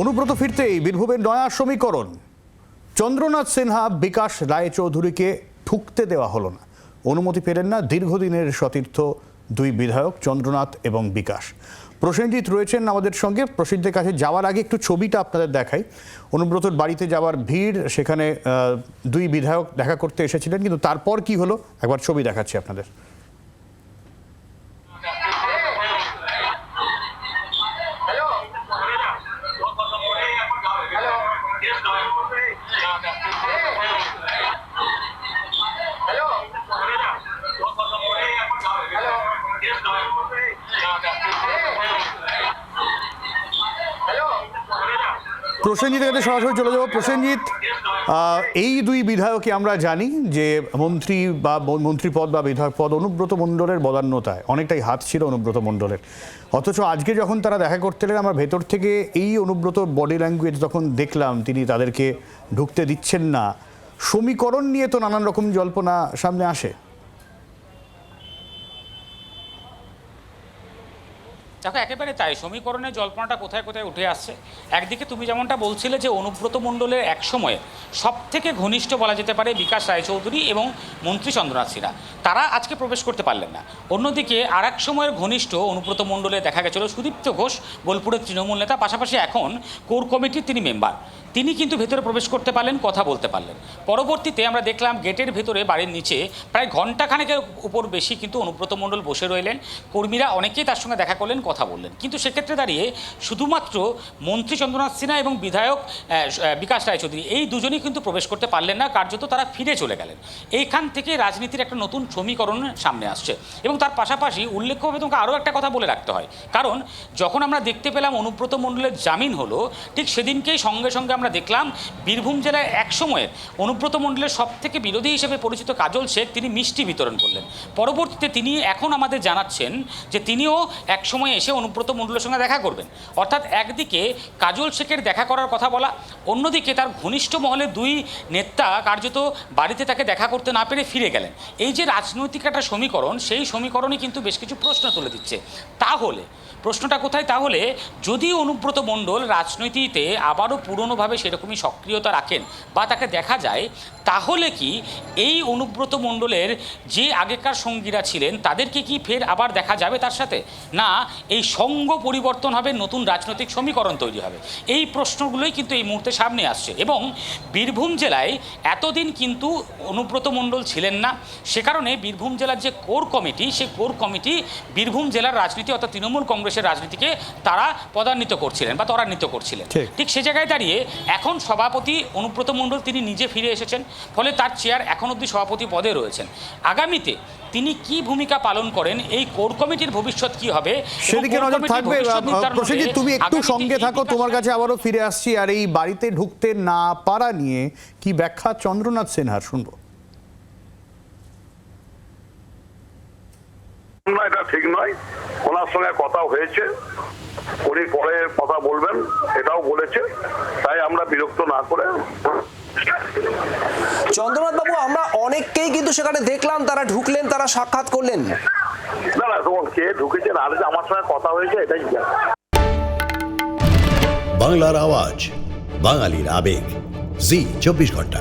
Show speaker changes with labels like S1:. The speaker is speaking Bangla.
S1: অনুব্রত ফিরতেই বীরভূমের নয়া সমীকরণ। চন্দ্রনাথ সিনহা, বিকাশ রায়চৌধুরীকে ঢুকতে দেওয়া হলো না। অনুমতি পেলেন না দীর্ঘদিনের সতীর্থ দুই বিধায়ক চন্দ্রনাথ এবং বিকাশ। প্রসেনজিৎ রয়েছেন আমাদের সঙ্গে। প্রসিদ্ধের কাছে যাওয়ার আগে একটু ছবিটা আপনাদের দেখাই। অনুব্রতর বাড়িতে যাওয়ার ভিড়, সেখানে দুই বিধায়ক দেখা করতে এসেছিলেন, কিন্তু তারপর কি হলো? একবার ছবি দেখাচ্ছি আপনাদের। প্রসেনজিতের কাছে সরাসরি চলে যাব। প্রসেনজিৎ এই দুই বিধায়কই আমরা জানি যে মন্ত্রী বা মন্ত্রী পদ বা বিধায়ক পদ অনুব্রত মণ্ডলের বদান্যতায়, অনেকটাই হাত ছিল অনুব্রত মণ্ডলের। অথচ আজকে যখন তারা দেখা করতে এলেন, আমরা ভেতর থেকে এই অনুব্রত বডি ল্যাঙ্গুয়েজ যখন দেখলাম, তিনি তাদেরকে ঢুকতে দিচ্ছেন না। সমীকরণ নিয়ে তো নানান রকম জল্পনা সামনে আসে।
S2: দেখো, একেবারে তাই। সমীকরণে জল্পনাটা কোথায় কোথায় উঠে আসছে? একদিকে তুমি যেমনটা বলছিলে যে অনুব্রত মণ্ডলের একসময়ে সব থেকে ঘনিষ্ঠ বলা যেতে পারে বিকাশ রায়চৌধুরী এবং মন্ত্রী চন্দ্রনাথ সিনহা তারা আজকে প্রবেশ করতে পারলেন না। অন্যদিকে আর এক সময়ের ঘনিষ্ঠ অনুব্রত মণ্ডলে দেখা গেছিল সুদীপ্ত ঘোষ, বোলপুরের তৃণমূল নেতা, পাশাপাশি এখন কোর কমিটির তিনি মেম্বার। তিনি কিন্তু ভেতরে প্রবেশ করতে পারলেন, কথা বলতে পারলেন। পরবর্তীতে আমরা দেখলাম গেটের ভেতরে, বাড়ির নিচে প্রায় ঘন্টাখানেকের উপর বেশি কিন্তু অনুব্রত মণ্ডল বসে রইলেন। কর্মীরা অনেকেই তার সঙ্গে দেখা করলেন, কথা বললেন। কিন্তু সেক্ষেত্রে দাঁড়িয়ে শুধুমাত্র মন্ত্রী চন্দ্রনাথ সিনহা এবং বিধায়ক বিকাশ রায়চৌধুরী, এই দুজনেই কিন্তু প্রবেশ করতে পারলেন না। কার্যত তারা ফিরে চলে গেলেন। এইখান থেকে রাজনীতির একটা নতুন সমীকরণ সামনে আসছে। এবং তার পাশাপাশি উল্লেখ্য হবে তোমাকে আরও একটা কথা বলে রাখতে হয়। কারণ যখন আমরা দেখতে পেলাম অনুব্রত মণ্ডলের জামিন হলো, ঠিক সেদিনকেই সঙ্গে সঙ্গে আমরা দেখলাম, বীরভূম জেলায় এক সময়ের অনুব্রত মণ্ডলের সব থেকে বিরোধী হিসেবে পরিচিত কাজল শেখ তিনি মিষ্টি বিতরণ করলেন। পরবর্তীতে তিনি এখন আমাদের জানাচ্ছেন যে তিনিও এক সময় এসে অনুব্রত মণ্ডলের সঙ্গে দেখা করবেন। অর্থাৎ একদিকে কাজল শেখের দেখা করার কথা বলা, অন্যদিকে তার ঘনিষ্ঠ মহলে দুই নেতা কার্যত বাড়িতে তাকে দেখা করতে না পেরে ফিরে গেলেন। এই যে রাজনৈতিক একটা সমীকরণ, সেই সমীকরণে কিন্তু বেশ কিছু প্রশ্ন তুলে দিচ্ছে। তাহলে, প্রশ্নটা কোথায়? তাহলে যদি অনুব্রত মণ্ডল রাজনীতিতে আবারও পুরনোভাবে সেরকমই সক্রিয়তা রাখেন বা তাকে দেখা যায় তাহলে কি এই অনুব্রত মণ্ডলের যে আগেকার সঙ্গীরা ছিলেন তাদেরকে কি ফের আবার দেখা যাবে তার সাথে? না এই সঙ্গ পরিবর্তন হবে নতুন রাজনৈতিক সমীকরণ তৈরি হবে। এই প্রশ্নগুলোই কিন্তু এই মুহূর্তে সামনে আসছে এবং বীরভূম জেলায় এতদিন কিন্তু অনুব্রত মণ্ডল ছিলেন না। সে কারণে বীরভূম জেলার যে কোর কমিটি সেই কোর কমিটি বীরভূম জেলার রাজনীতি অর্থাৎ তৃণমূল কংগ্রেসের রাজনীতিকে তারা পদান্বিত করছিলেন বা ত্বরান্বিত করছিলেন।
S1: ঠিক।
S2: সে জায়গায় দাঁড়িয়ে এখন সভাপতি অনুব্রত মণ্ডল তিনি নিজে ফিরে এসেছেন। ফলে তার চেয়ার এখন অবধি সভাপতি পদে রয়েছেন। আগামীতে তিনি কি ভূমিকা পালন করেন এই কোর কমিটির ভবিষ্যৎ কি হবে
S1: সেদিকে নজর থাকবে প্রসেনজিৎ তুমি একটু সঙ্গে থাকো তোমার কাছে আবারও ফিরে আসছি আর এই বাড়িতে ঢুকতে না পারা নিয়ে কি ব্যাখ্যা চন্দ্রনাথ সিনহার শুনব।
S3: না এটা ঠিক নয়। ওনার সঙ্গে কথা হয়েছে। উনি পরে কথা বলবেন এটাও বলেছে। তাই আমরা বিরক্ত না করে
S4: চন্দ্রনাথ বাবু আমরা অনেককেই কিন্তু সেখানে দেখলাম তারা ঢুকলেন তারা সাক্ষাৎ করলেন
S3: না না কে ঢুকেছেন আর আমার সঙ্গে কথা হয়েছে এটাই জানি।
S5: বাংলার আওয়াজ বাঙালির আবেগ জি চব্বিশ ঘণ্টা